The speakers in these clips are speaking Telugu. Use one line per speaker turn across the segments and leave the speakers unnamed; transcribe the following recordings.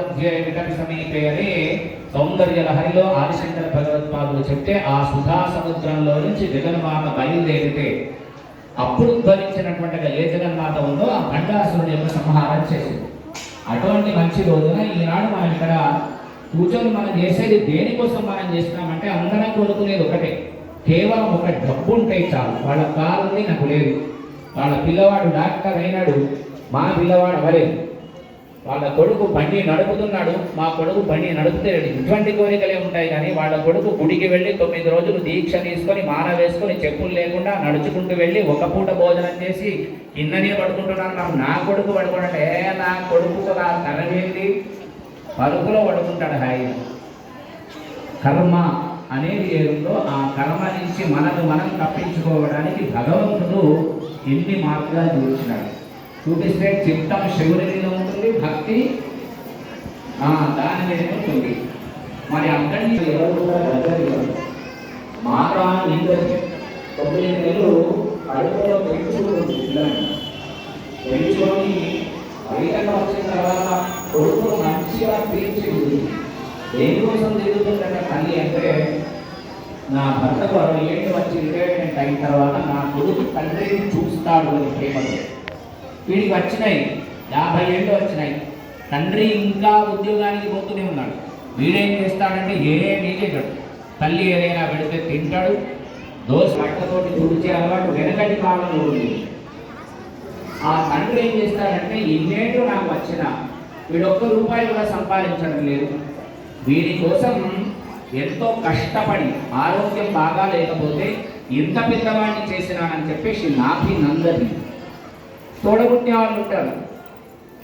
అధ్యాయమిటమి అని సౌందర్య లహరిలో ఆదిశంకర భగవత్పాదులు చెప్తే ఆ సుధా సముద్రంలో నుంచి జగన్మాత బయలుదేరితే అప్పుడు ఉద్భవించినటువంటి ఏ జగన్మాత ఉందో ఆ ఖండాసురుని యొక్క సంహారం చేసింది. అటువంటి మంచి రోజున ఈనాడు మనం ఇక్కడ కూర్చొని మనం చేసేది దేనికోసం మనం చేస్తున్నామంటే అందరం కోరుకునేది ఒకటే. కేవలం ఒక డబ్బు ఉంటే చాలు. వాళ్ళ కాలని నాకు లేదు. వాళ్ళ పిల్లవాడు డాక్టర్ అయినాడు. మా పిల్లవాడు అవలేదు వాళ్ళ కొడుకు బండి నడుపుతున్నాడు మా కొడుకు బండి నడుపుతాడు ఇటువంటి కోరికలే ఉంటాయి కానీ వాళ్ళ కొడుకు గుడికి వెళ్ళి తొమ్మిది రోజులు దీక్ష తీసుకొని మాన వేసుకొని చెప్పులు లేకుండా నడుచుకుంటూ వెళ్ళి ఒక పూట భోజనం చేసి కిందనే పడుకుంటున్నాను. నా కొడుకు పడుకుంటాడు ఏ నా కొడుకు కదా తరవేంటి పరుపులో పడుకుంటాడు హాయిగా కర్మ అనేది ఏదో ఆ కర్మ నుంచి మనకు మనం తప్పించుకోవడానికి భగవంతుడు ఎన్ని మార్గాలు చూసినాడు. చూపిస్తే చిత్తం శివుని మీద ఉంటుంది భక్తి దాని మీద ఉంటుంది. మరి అక్కడి నుంచి దగ్గర తొమ్మిది నెలలు అడుగులో పెంచుకుంటుంది పిల్లని పెంచుకొని బయటకు వచ్చిన తర్వాత కొడుకు మంచిగా తీర్చింది. దేనికోసం తిరుగుతుందట తల్లి అంటే నా భర్తకు అరవై ఏళ్ళు వచ్చి రిటైర్మెంట్ అయిన తర్వాత నా కొడుకు తండ్రిని చూస్తాడు అని ప్రేమతో. వీడికి వచ్చినాయి. యాభై ఏళ్ళు వచ్చినాయి. తండ్రి ఇంకా ఉద్యోగానికి పోతూనే ఉన్నాడు. వీడేం చేస్తాడంటే ఏమీ చేయడు తల్లి ఏదైనా పెడితే తింటాడు. దోశ బట్టతోటి తుడిచే అలవాటు వెనకటి కాలంలో ఉంది. ఆ తండ్రి ఏం చేస్తాడంటే ఇన్నేళ్ళు నాకు వచ్చిన వీడు ఒక్క రూపాయి కూడా సంపాదించడం లేదు. వీడి కోసం ఎంతో కష్టపడి ఆరోగ్యం బాగా లేకపోతే ఇంత పెద్దవాడిని చేసినానని చెప్పేసి నాపి నందని తోడబుట్టిన వాళ్ళు ఉంటారు.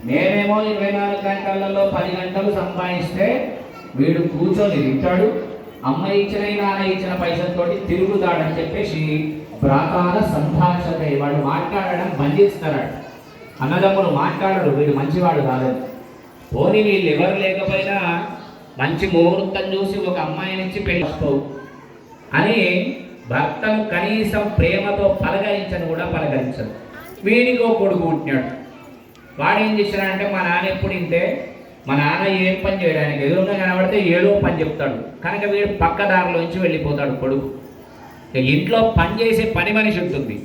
నేనేమో ఇరవై నాలుగు గంటలలో పది గంటలు సంపాదిస్తే వీడు కూర్చొని తింటాడు అమ్మ ఇచ్చిన నాన్న ఇచ్చిన పైసలతోటి తిరుగుతాడని చెప్పేసి ప్రాకార సంభాషత వాడు మాట్లాడడం బంద్ అన్నదమ్ములు మాట్లాడరు వీడు మంచివాడు కాదని. పోనీ వీళ్ళు ఎవరు లేకపోయినా మంచి ముహూర్తం చూసి ఒక అమ్మాయినిచ్చి పెళ్ళి అని భర్తను కనీసం ప్రేమతో పలకరించను కూడా పలకరించదు. వీడికి ఒక కొడుకు పుట్టినాడు వాడు ఏం చేశాడంటే మా నాన్న ఎప్పుడు ఇంతే మా నాన్న ఏం పని చేయడానికి ఎదురుగా కనబడితే ఏదో పని చెప్తాడు. కనుక వీడు పక్క దారిలోంచి వెళ్ళిపోతాడు కొడుకు. ఇంట్లో పని చేసే పని మనిషి ఉంటుంది.